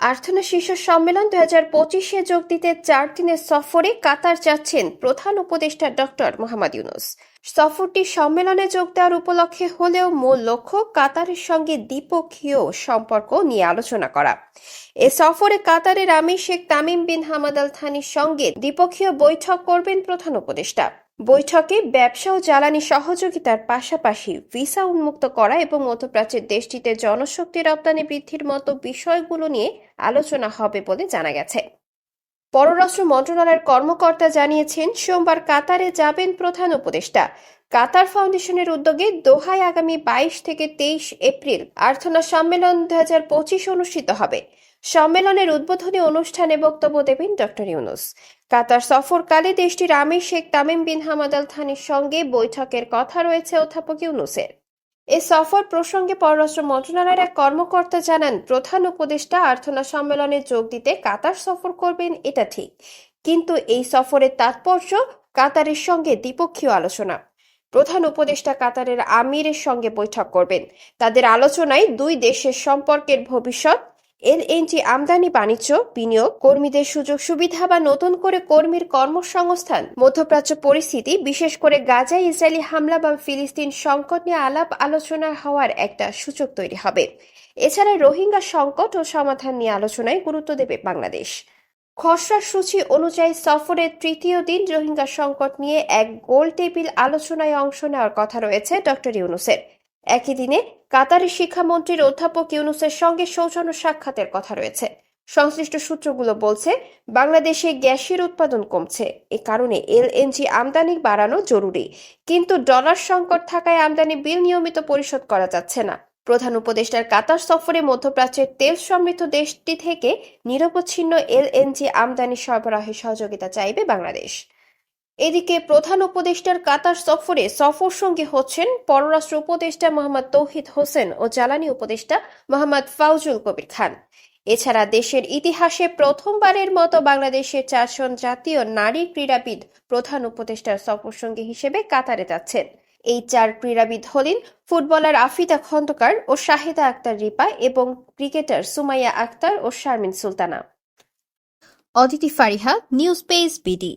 আর্থনা শীর্ষ সম্মেলন দুই হাজার পঁচিশে যোগ দিতে চার দিনের সফরে কাতার যাচ্ছেন প্রধান উপদেষ্টা ডক্টর মোহাম্মদ ইউনুস। সফরটি সম্মেলনে যোগ দেওয়ার উপলক্ষে হলেও মূল লক্ষ্য কাতারের সঙ্গে দ্বিপক্ষীয় সম্পর্ক নিয়ে আলোচনা করা। এ সফরে কাতারের আমির Sheikh Tamim bin Hamad Al থানির সঙ্গে দ্বিপক্ষীয় বৈঠক করবেন প্রধান উপদেষ্টা। বৈঠকে ব্যবসা ও জ্বালানি সহযোগিতার পাশাপাশি ভিসা উন্মুক্ত করা এবং মধ্যপ্রাচ্যের দেশটিতে জনশক্তি রপ্তানি বৃদ্ধির মতো বিষয়গুলো নিয়ে আলোচনা হবে বলে জানা গেছে। পররাষ্ট্র মন্ত্রণালয়ের কর্মকর্তা জানিয়েছেন, সোমবার কাতারে যাবেন প্রধান উপদেষ্টা। কাতার ফাউন্ডেশনের উদ্যোগে দোহায় আগামী বাইশ থেকে তেইশ এপ্রিল আর্থনা সম্মেলন দু হাজার পঁচিশ অনুষ্ঠিত হবে। সম্মেলনের উদ্বোধনী অনুষ্ঠানে বক্তব্য দেবেন ডক্টর ইউনুস। কাতার সফরকালে দেশটির আমির Sheikh Tamim bin Hamad Al থানির সঙ্গে বৈঠকের কথা রয়েছে অধ্যাপক ইউনুসের। এ সফর প্রসঙ্গে পররাষ্ট্র মন্ত্রণালয়ের এক কর্মকর্তা জানান, প্রধান উপদেষ্টা আর্থনা সম্মেলনে যোগ দিতে কাতার সফর করবেন, এটা ঠিক। কিন্তু এই সফরের তাৎপর্য কাতারের সঙ্গে দ্বিপক্ষীয় আলোচনা। প্রধান উপদেষ্টা কাতারের আমিরের সঙ্গে বৈঠক করবেন। তাদের আলোচনায় দুই দেশের সম্পর্কের ভবিষ্যৎ এলএনজি আমদানি বাণিজ্য, বিনিয়োগ, কর্মীদের সুযোগ সুবিধা বা নতুন করে কর্মীর কর্মসংস্থান, মধ্যপ্রাচ্য পরিস্থিতি, বিশেষ করে গাজায় ইসরায়েলি হামলা বা ফিলিস্তিন সংকট নিয়ে আলাপ আলোচনা হওয়ার একটা সুযোগ তৈরি হবে। এছাড়া রোহিঙ্গা সংকট ও সমাধান নিয়ে আলোচনায় গুরুত্ব দেবে বাংলাদেশ। খসড়া সূচি অনুযায়ী সফরের তৃতীয় দিন রোহিঙ্গা সংকট নিয়ে এক গোল টেবিল আলোচনায় অংশ নেওয়ার কথা রয়েছে ডক্টর ইউনুসের। একই দিনে কাতারের শিক্ষামন্ত্রীর অধ্যাপক ইউনুসের সঙ্গে সৌজন্য সাক্ষাতের কথা রয়েছে। সংশ্লিষ্ট সূত্রগুলো বলছে, বাংলাদেশে গ্যাসের উৎপাদন কমছে। এ কারণে এলএনজি আমদানি বাড়ানো জরুরি। কিন্তু ডলার সংকট থাকায় আমদানি বিল নিয়মিত পরিশোধ করা যাচ্ছে না। প্রধান উপদেষ্টার কাতার সফরে মধ্যপ্রাচ্যের তেল সমৃদ্ধ দেশটি থেকে নিরবচ্ছিন্ন এলএনজি আমদানি সরবরাহে সহযোগিতা চাইবে বাংলাদেশ। এদিকে প্রধান উপদেষ্টার কাতার সফরে সফর সঙ্গী হচ্ছেন পররাষ্ট্র উপদেষ্টা মোহাম্মদ তৌহিদ হোসেন ও জ্বালানি উপদেষ্টা মোহাম্মদ ফাউজুল কবির খান। এছাড়া দেশের ইতিহাসে প্রথমবারের মতো বাংলাদেশের চারজন জাতীয় নারী ক্রীড়াবিদ প্রধান উপদেষ্টার সফর সঙ্গী হিসেবে কাতারে যাচ্ছেন। এই চার ক্রীড়াবিদ হলেন ফুটবলার আফিদা খন্দকার ও শাহিদা আক্তার রিপা এবং ক্রিকেটার সুমাইয়া আক্তার ও Sharmin Sultana. Aditi Fariha, news page BD.